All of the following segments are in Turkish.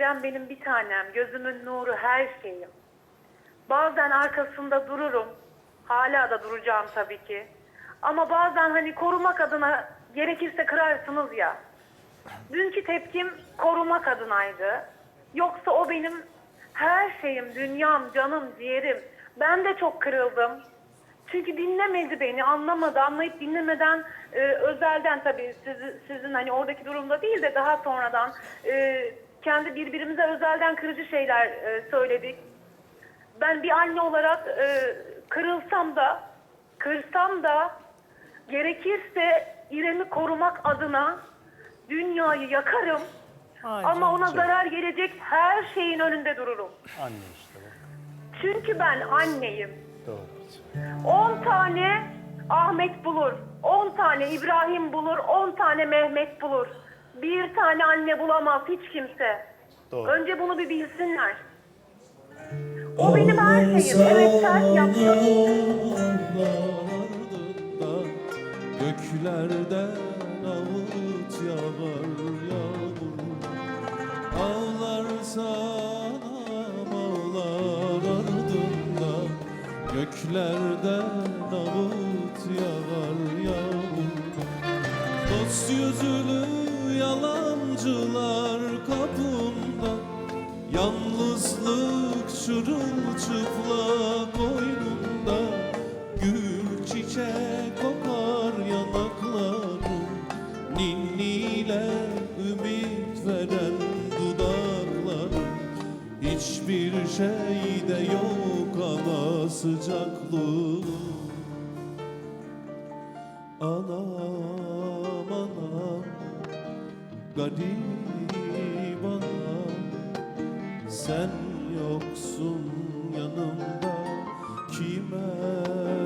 İrem benim bir tanem, gözümün nuru, her şeyim. Bazen arkasında dururum. Hala da duracağım tabii ki. Ama bazen hani korumak adına gerekirse kırarsınız ya. Dünkü tepkim korumak adınaydı. Yoksa o benim her şeyim, dünyam, canım, ciğerim. Ben de çok kırıldım. Çünkü dinlemedi beni, anlamadı. Anlayıp dinlemeden e, özelden tabii sizi, sizin hani oradaki durumda değil de daha sonradan e, kendi birbirimize özelden kırıcı şeyler e, söyledik. Ben bir anne olarak e, kırılsam da, kırsam da gerekirse İrem'i korumak adına dünyayı yakarım. Ay Ama ona zarar gelecek her şeyin önünde dururum. Anne işte bak. Çünkü ben anneyim. Doğru. 10 tane Ahmet bulur, 10 tane İbrahim bulur, 10 tane Mehmet bulur. Bir tane anne bulamaz hiç kimse. Doğru. Önce bunu bir bilsinler. O benim her şeyim. Evet ters yaptım. Göklerden avuç yağar yağmur Ağlarsan ağlar ardında Göklerden avuç yağar yağmur Dost yüzlü yalancılar kapımda Yalnızlık çırılçıplak garip anam Sen yoksun yanımda. Kime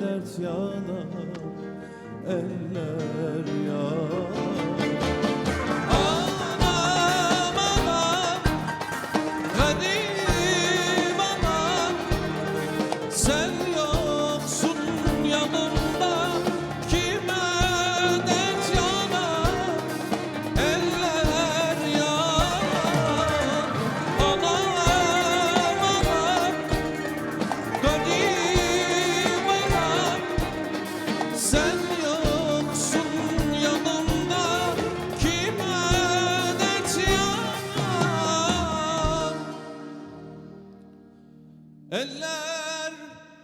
dert yanar? Eller yanar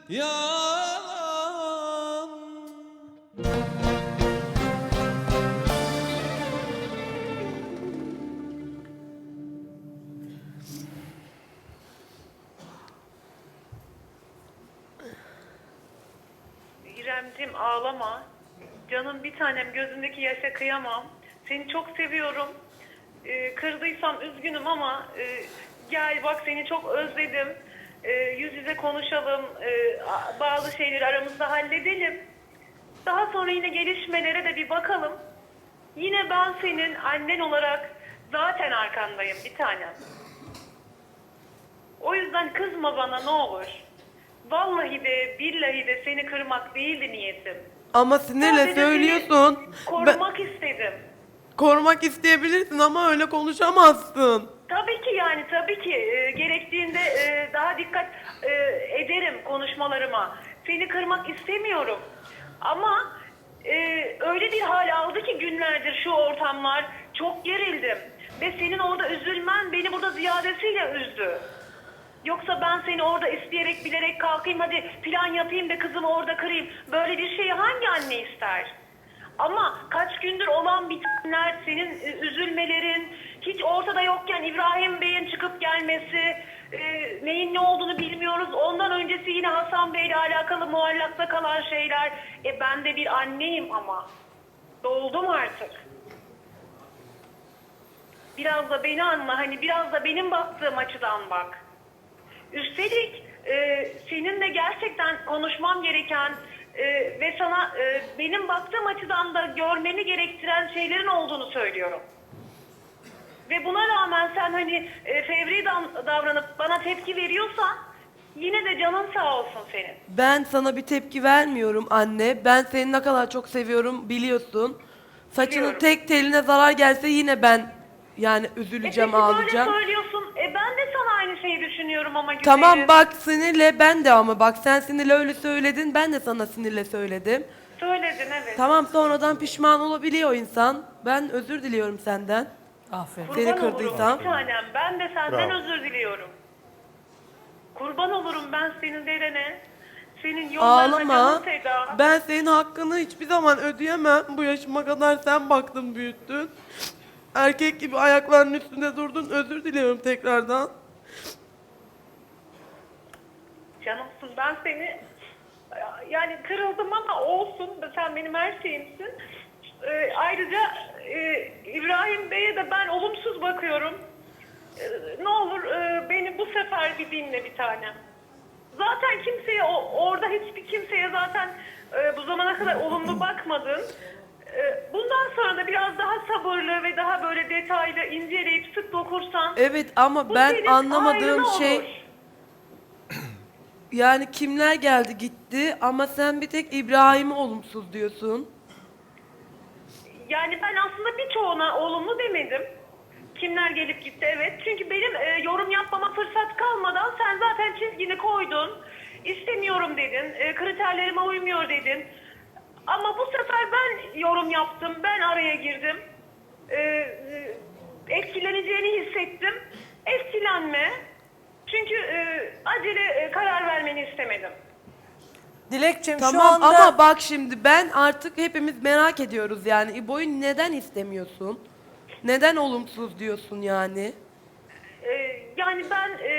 yalan İremcim ağlama. Canım bir tanem gözündeki yaşa kıyamam. Seni çok seviyorum. Ee, kırdıysam üzgünüm ama e, gel bak seni çok özledim. Ee, yüz yüze konuşalım. A- bazı şeyleri aramızda halledelim. Daha sonra yine gelişmelere de bir bakalım. Yine ben senin annen olarak zaten arkandayım bir tanem. O yüzden kızma bana ne olur. Vallahi de billahi de seni kırmak değildi niyetim. Ama sinirle Sadece söylüyorsun. seni korumak istedim. korumak isteyebilirsin ama öyle konuşamazsın. Tabii ki yani tabii ki e, gerektiğinde e, daha dikkat e, ederim konuşmalarıma. Seni kırmak istemiyorum. Ama e, öyle bir hal aldı ki günlerdir şu ortamlar çok gerildim. Ve senin orada üzülmen beni burada ziyadesiyle üzdü. Yoksa ben seni orada isteyerek bilerek kalkayım hadi plan yapayım da kızımı orada kırayım. Böyle bir şeyi hangi anne ister? Ama kaç gündür olan bitenler, senin e, üzülmelerin, hiç ortada yokken İbrahim Bey'in çıkıp gelmesi, e, neyin ne olduğunu bilmiyoruz. Ondan öncesi yine Hasan Bey'le alakalı muallakta kalan şeyler. E ben de bir anneyim ama. Doldum artık. Biraz da beni anla, hani biraz da benim baktığım açıdan bak. Üstelik e, seninle gerçekten konuşmam gereken e, ve sana e, benim baktığım açıdan da görmeni gerektiren şeylerin olduğunu söylüyorum. Ve buna rağmen sen hani e, fevri davranıp bana tepki veriyorsan yine de canın sağ olsun senin. Ben sana bir tepki vermiyorum anne. Ben seni ne kadar çok seviyorum biliyorsun. Saçının Biliyorum. tek teline zarar gelse yine ben yani E üzüleceğim, peki ağlayacağım. böyle söylüyorsun. E, düşünüyorum ama güzelim. Tamam bak sinirle ben de ama bak sen sinirle öyle söyledin ben de sana sinirle söyledim. Söyledin evet. Tamam sonradan pişman olabiliyor insan. Ben özür diliyorum senden. Aferin. Kurban Seni olurum kırdıysam. bir tanem. Ben de senden Bravo. özür diliyorum. Kurban olurum ben senin derene. Senin yollarına Ağlama. canım feda. Ben senin hakkını hiçbir zaman ödeyemem. Bu yaşıma kadar sen baktın büyüttün. Erkek gibi ayaklarının üstünde durdun. Özür diliyorum tekrardan. Canımsın ben seni yani kırıldım ama olsun sen benim her şeyimsin. Ee, ayrıca e, İbrahim Bey'e de ben olumsuz bakıyorum. Ee, ne olur e, beni bu sefer bir dinle bir tanem. Zaten kimseye orada hiçbir kimseye zaten e, bu zamana kadar olumlu bakmadın. E, bundan sonra da biraz daha sabırlı ve daha böyle detaylı inceleyip sık dokursan Evet ama ben anlamadığım şey olur. Yani kimler geldi gitti ama sen bir tek İbrahim'i olumsuz diyorsun. Yani ben aslında birçoğuna olumlu demedim. Kimler gelip gitti evet. Çünkü benim e, yorum yapmama fırsat kalmadan sen zaten çizgini koydun. İstemiyorum dedin. E, kriterlerime uymuyor dedin. Ama bu sefer ben yorum yaptım. Ben araya girdim. E, e, etkileneceğini hissettim. Etkilenme. Çünkü e, acele e, karar vermeni istemedim. Dilekçim şu Tamam anda ama bak şimdi ben artık hepimiz merak ediyoruz yani İbo'yu neden istemiyorsun? Neden olumsuz diyorsun yani? Ee, yani ben e,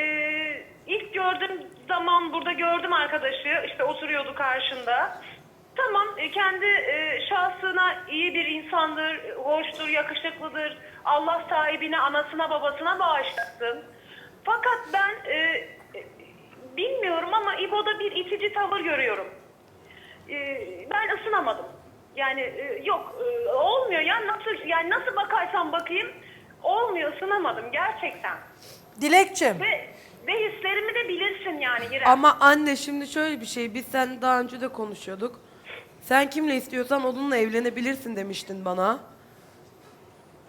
ilk gördüğüm zaman burada gördüm arkadaşı işte oturuyordu karşında. Tamam e, kendi e, şahsına iyi bir insandır, hoştur, yakışıklıdır. Allah sahibine, anasına, babasına bağışlasın. Fakat ben e, bilmiyorum ama İbo'da bir itici tavır görüyorum. E, ben ısınamadım. Yani e, yok e, olmuyor ya nasıl yani nasıl bakarsam bakayım olmuyor ısınamadım gerçekten. Dilekçim Ve ve hislerimi de bilirsin yani İrem. Ama anne şimdi şöyle bir şey biz sen daha önce de konuşuyorduk. Sen kimle istiyorsan onunla evlenebilirsin demiştin bana.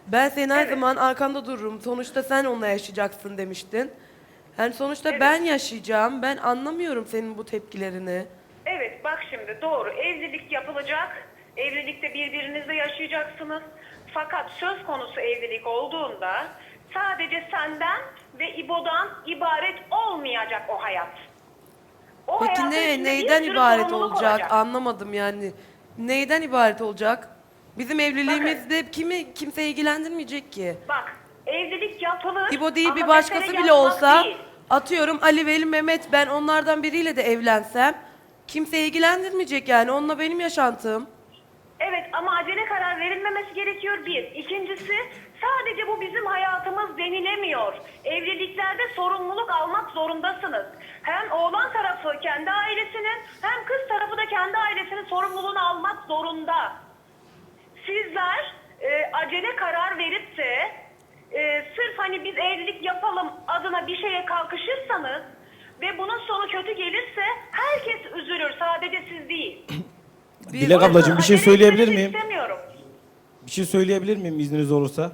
Ben senin her Evet. zaman arkanda dururum. Sonuçta sen onunla yaşayacaksın demiştin. Yani sonuçta ben yaşayacağım. Ben anlamıyorum senin bu tepkilerini. Evet bak şimdi doğru evlilik yapılacak. Evlilikte birbirinizle yaşayacaksınız. Fakat söz konusu evlilik olduğunda sadece senden ve İbo'dan ibaret olmayacak o hayat. O Peki hayatın ne bir neyden sürü ibaret sorumluluk olacak. Anlamadım yani. Neyden ibaret olacak? Bizim evliliğimizde kimi kimse ilgilendirmeyecek ki. Bak evlilik yapılır. İbo değil ama bir başkası mesele bile yapmak olsa değil. atıyorum Ali Veli Mehmet ben onlardan biriyle de evlensem kimse ilgilendirmeyecek yani onunla benim yaşantım. Evet ama acele karar verilmemesi gerekiyor bir. İkincisi sadece bu bizim hayatımız denilemiyor. Evliliklerde sorumluluk almak zorundasınız. Hem oğlan tarafı kendi ailesinin hem kız tarafı da kendi ailesinin sorumluluğunu almak zorunda. Acele karar verip de e, sırf hani biz evlilik yapalım adına bir şeye kalkışırsanız ve bunun sonu kötü gelirse herkes üzülür sadece siz değil. Dilek ablacığım bir şey söyleyebilir miyim? İstemiyorum. Bir şey söyleyebilir miyim izniniz olursa?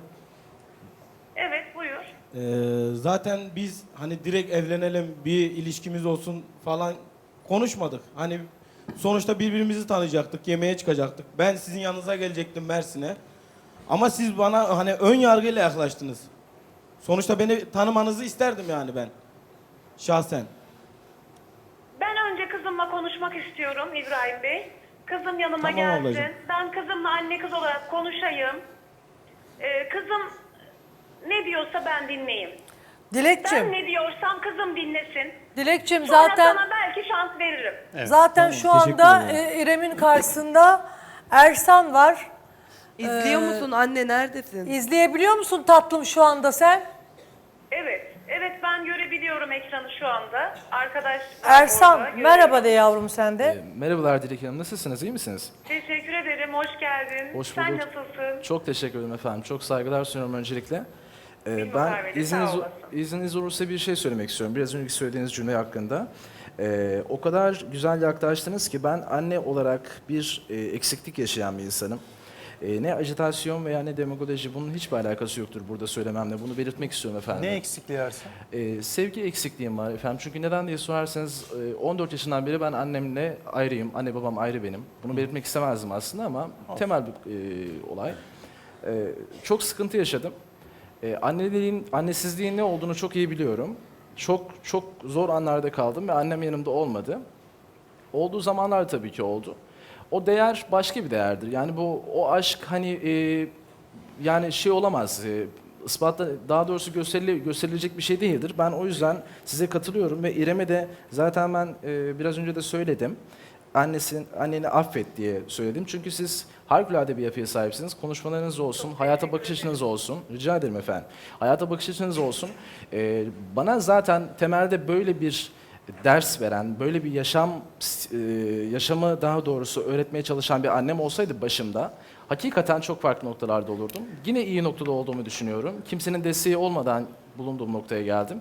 Evet buyur. Ee, zaten biz hani direkt evlenelim, bir ilişkimiz olsun falan konuşmadık. Hani sonuçta birbirimizi tanıyacaktık, yemeğe çıkacaktık. Ben sizin yanınıza gelecektim Mersin'e. Ama siz bana hani ön yargıyla yaklaştınız. Sonuçta beni tanımanızı isterdim yani ben. Şahsen. Ben önce kızımla konuşmak istiyorum İbrahim Bey. Kızım yanıma Tamam gelsin. ablacığım. Ben kızımla anne kız olarak konuşayım. Ee, kızım ne diyorsa ben dinleyeyim. Ben Dilekçim ne diyorsam kızım dinlesin. Dilekçim Sonra zaten sana belki şans veririm. zaten Tamam, şu teşekkür anda ederim. e, İrem'in karşısında Ersan var. İzliyor Ee, musun anne neredesin? İzleyebiliyor musun tatlım şu anda sen? Evet. Evet ben görebiliyorum ekranı şu anda. Arkadaş var Ersan orada, merhaba görüyorum. de yavrum sen de. Ee, Merhabalar Dilek Hanım, nasılsınız, iyi misiniz? Teşekkür ederim. Hoş geldin. Hoş Sen bulduk. nasılsın? Çok teşekkür ederim efendim, çok saygılar sunuyorum öncelikle. Ee, ben Pervin, izniniz, sağ olasın. izniniz olursa bir şey söylemek istiyorum. Biraz önceki söylediğiniz cümle hakkında. Ee, o kadar güzel yaklaştınız ki ben anne olarak bir e, eksiklik yaşayan bir insanım. E, ne ajitasyon veya ne demagoji bunun hiçbir alakası yoktur burada söylememle. Bunu belirtmek istiyorum efendim. Ne eksikliği Ersan? Ee, sevgi eksikliğim var efendim. Çünkü neden diye sorarsanız e, 14 yaşından beri ben annemle ayrıyım. Anne babam ayrı benim. Bunu belirtmek istemezdim aslında ama temel bir e, olay. E, çok sıkıntı yaşadım. E, anneliğin, annesizliğin ne olduğunu çok iyi biliyorum. Çok çok zor anlarda kaldım ve annem yanımda olmadı. Olduğu zamanlar tabii ki oldu. O değer başka bir değerdir. Yani bu o aşk hani e, yani şey olamaz. E, ispatla daha doğrusu gösterili, gösterilecek bir şey değildir. Ben o yüzden size katılıyorum ve İrem'e de zaten ben e, biraz önce de söyledim. Annesin, anneni affet diye söyledim. Çünkü siz harikulade bir yapıya sahipsiniz. Konuşmalarınız olsun, hayata bakış açınız olsun. Rica ederim efendim. Hayata bakış açınız olsun. E, bana zaten temelde böyle bir ders veren, böyle bir yaşam e, yaşamı daha doğrusu öğretmeye çalışan bir annem olsaydı başımda hakikaten çok farklı noktalarda olurdum. Yine iyi noktada olduğumu düşünüyorum. Kimsenin desteği olmadan bulunduğum noktaya geldim.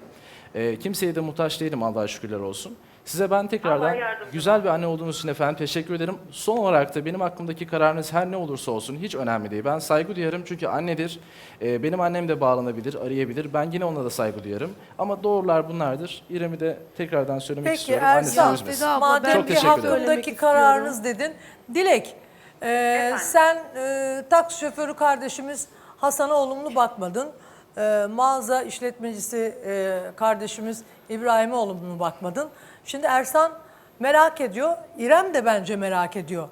E, kimseye de muhtaç değilim Allah'a şükürler olsun. Size ben tekrardan güzel bir anne olduğunuz için efendim teşekkür ederim. Son olarak da benim aklımdaki kararınız her ne olursa olsun hiç önemli değil. Ben saygı duyarım çünkü annedir. Ee, benim annem de bağlanabilir, arayabilir. Ben yine ona da saygı duyarım. Ama doğrular bunlardır. İrem'i de tekrardan söylemek Peki istiyorum. Annesi Ersan, üzmesin. Seda abla, madem Çok ki teşekkür ederim. hakkındaki kararınız dedin. Dilek, e, sen e, taksi şoförü kardeşimiz Hasan'a olumlu bakmadın. E, mağaza işletmecisi e, kardeşimiz İbrahim'e olumlu bakmadın. Şimdi Ersan merak ediyor, İrem de bence merak ediyor.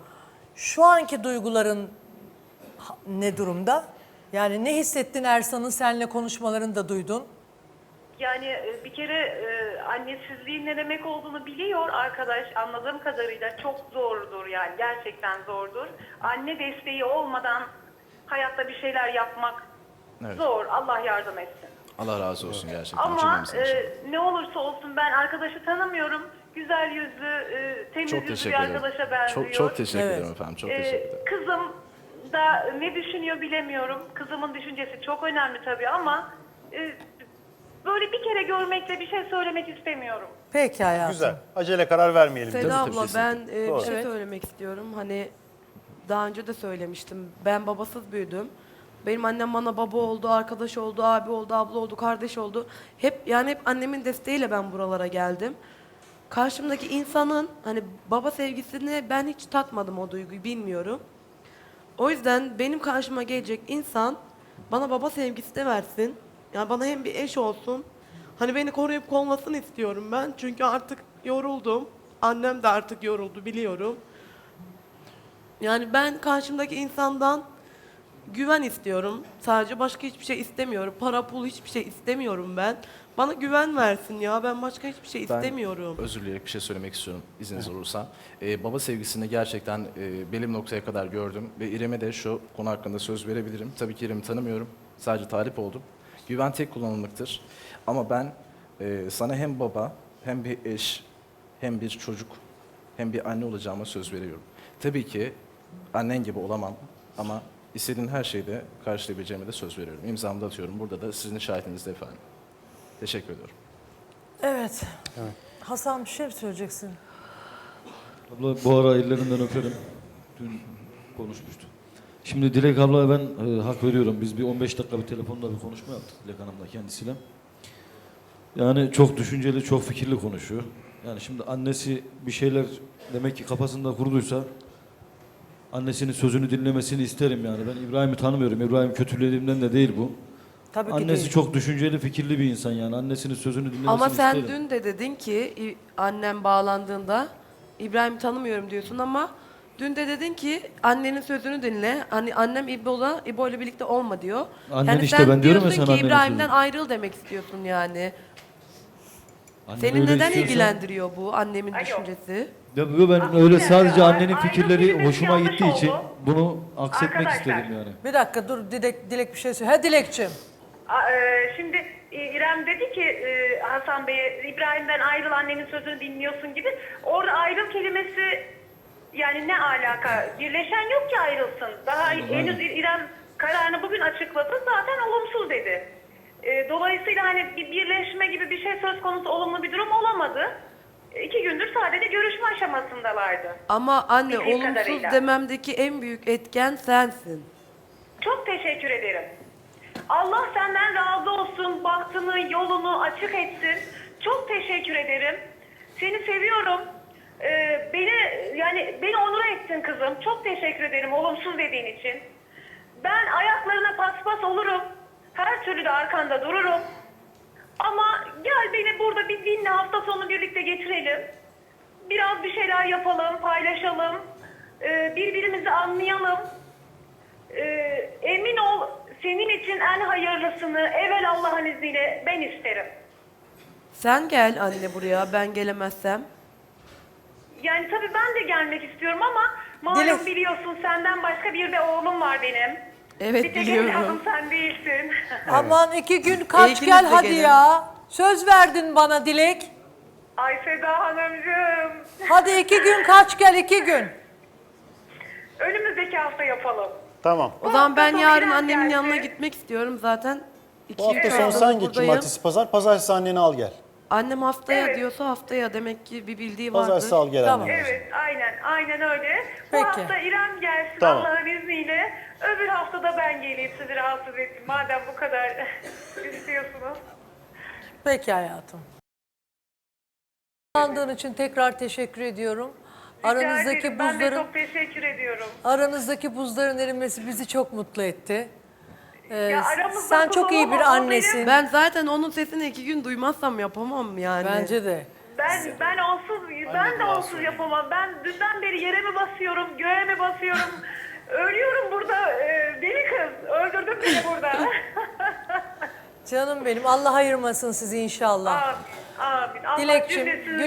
Şu anki duyguların ne durumda? Yani ne hissettin Ersan'ın seninle konuşmalarını da duydun. Yani e, bir kere e, annesizliğin ne demek olduğunu biliyor arkadaş anladığım kadarıyla çok zordur yani gerçekten zordur. Anne desteği olmadan hayatta bir şeyler yapmak Evet. zor Allah yardım etsin. Allah razı olsun gerçekten Ama e, ne olursa olsun ben arkadaşı tanımıyorum. Güzel yüzlü, e, temiz Çok yüzlü bir ederim. arkadaşa benziyor. Çok, çok teşekkür Evet. ederim efendim. Çok teşekkür ederim. Kızım da ne düşünüyor bilemiyorum. Kızımın düşüncesi çok önemli tabii ama e, böyle bir kere görmekle bir şey söylemek istemiyorum. Peki hayatım. Güzel. Acele karar vermeyelim. Seda abla ben e, Doğru. bir şey Evet. söylemek istiyorum. Hani daha önce de söylemiştim. Ben babasız büyüdüm. Benim annem bana baba oldu, arkadaş oldu, abi oldu, abla oldu, kardeş oldu. Hep yani hep annemin desteğiyle ben buralara geldim. Karşımdaki insanın hani baba sevgisini ben hiç tatmadım o duyguyu bilmiyorum. O yüzden benim karşıma gelecek insan bana baba sevgisi de versin. Yani bana hem bir eş olsun. Hani beni koruyup kollasın istiyorum ben. Çünkü artık yoruldum. Annem de artık yoruldu biliyorum. Yani ben karşımdaki insandan güven istiyorum. Sadece başka hiçbir şey istemiyorum. Para pul hiçbir şey istemiyorum ben. Bana güven versin ya. Ben başka hiçbir şey Ben istemiyorum. özür dileyerek bir şey söylemek istiyorum izniniz olursa. Ee, baba sevgisini gerçekten e, benim noktaya kadar gördüm ve İrem'e de şu konu hakkında söz verebilirim. Tabii ki İrem'i tanımıyorum. Sadece talip oldum. Güven tek kullanımlıktır. Ama ben e, sana hem baba hem bir eş hem bir çocuk hem bir anne olacağıma söz veriyorum. Tabii ki annen gibi olamam ama istediğin her şeyde karşılayabileceğime de söz veriyorum. İmzamı da atıyorum. Burada da sizin şahitinizde efendim. Teşekkür ediyorum. Evet. Hasan bir şey mi söyleyeceksin? Abla bu ara ellerinden öperim. Dün konuşmuştuk. Şimdi Dilek ablaya ben e, hak veriyorum. Biz bir 15 dakika bir telefonda bir konuşma yaptık Dilek Hanım'la kendisiyle. Yani çok düşünceli, çok fikirli konuşuyor. Yani şimdi annesi bir şeyler demek ki kafasında kurduysa annesinin sözünü dinlemesini isterim yani. Ben İbrahim'i tanımıyorum. İbrahim kötülediğimden de değil bu. Tabii ki Annesi değil. çok düşünceli, fikirli bir insan yani. Annesinin sözünü dinlemesini Ama sen isterim. dün de dedin ki İ- annem bağlandığında İbrahim'i tanımıyorum diyorsun ama dün de dedin ki annenin sözünü dinle. Hani annem İbo'la İbo ile birlikte olma diyor. Annen yani işte, sen ben diyorum ya diyorsun sana ki annenin İbrahim'den sözünü. ayrıl demek istiyorsun yani. Annen Seni öyle neden istiyorsa- ilgilendiriyor bu annemin düşüncesi? Ya bu ben Aslında öyle sadece yani annenin ayrı fikirleri hoşuma yanlış gittiği için oldu. bunu aksetmek Arkadaşlar. istedim yani. Bir dakika dur Dilek, Dilek bir şey söyle. Ha Dilekçim. A- e, Şimdi e, İrem dedi ki e, Hasan Bey'e İbrahim'den ayrıl annenin sözünü dinliyorsun gibi. Orada ayrıl kelimesi yani ne alaka? Birleşen yok ki ayrılsın. Daha henüz İrem kararını bugün açıkladı. Zaten olumsuz dedi. E, Dolayısıyla hani bir birleşme gibi bir şey söz konusu olumlu bir durum olamadı. İki gündür sadece görüşme aşamasındalardı. Ama anne Bildiğim olumsuz kadarıyla. dememdeki en büyük etken sensin. Çok teşekkür ederim. Allah senden razı olsun, bahtını, yolunu açık etsin. Çok teşekkür ederim. Seni seviyorum. Ee, beni yani beni onur ettin kızım. Çok teşekkür ederim olumsuz dediğin için. Ben ayaklarına paspas olurum. Her türlü de arkanda dururum. Burada bir dinle hafta sonu birlikte geçirelim. Biraz bir şeyler yapalım, paylaşalım. Ee, birbirimizi anlayalım. Ee, emin ol senin için en hayırlısını evvel Allah'ın izniyle ben isterim. Sen gel anne buraya ben gelemezsem. Yani tabii ben de gelmek istiyorum ama malum Dilek. biliyorsun senden başka bir de oğlum var benim. Evet bir tek evladım biliyorum. sen değilsin. Aman iki gün kaç İkiniz gel de hadi gelin. ya. Söz verdin bana Dilek. Ay Seda Hanımcığım. Hadi iki gün kaç gel iki gün. Önümüzdeki hafta yapalım. Tamam. O zaman ben hafta sonu yarın annemin geldi. yanına gitmek istiyorum zaten. İki, Bu hafta üç sonu haftadır sen git buradayım. cumartesi pazar. Pazartesi anneni al gel. Annem haftaya Evet. diyorsa haftaya demek ki bir bildiği vardır. Pazartesi al gel Tamam. anneni. Evet aynen aynen öyle. Peki. Bu hafta İrem gelsin Tamam. Allah'ın izniyle. Öbür haftada ben geleyim sizi rahatsız ettim. Madem bu kadar istiyorsunuz. Peki hayatım. Andığın için tekrar teşekkür ediyorum. Rica Aranızdaki ederim. Ben de buzların çok teşekkür ediyorum. aranızdaki buzların erimesi bizi çok mutlu etti. Ee, Ya aramızda sen çok iyi bir kullanılan o annesin. Ben zaten onun sesini iki gün duymazsam yapamam yani. Bence de. Ben ben onsuz ben de onsuz yapamam. Ben dünden beri yere mi basıyorum, göğe mi basıyorum? Ölüyorum burada. Ee, deli kız. Öldürdün beni burada. Canım benim Allah ayırmasın sizi inşallah. amin. Amin. Allah Dilekçim, cümlesini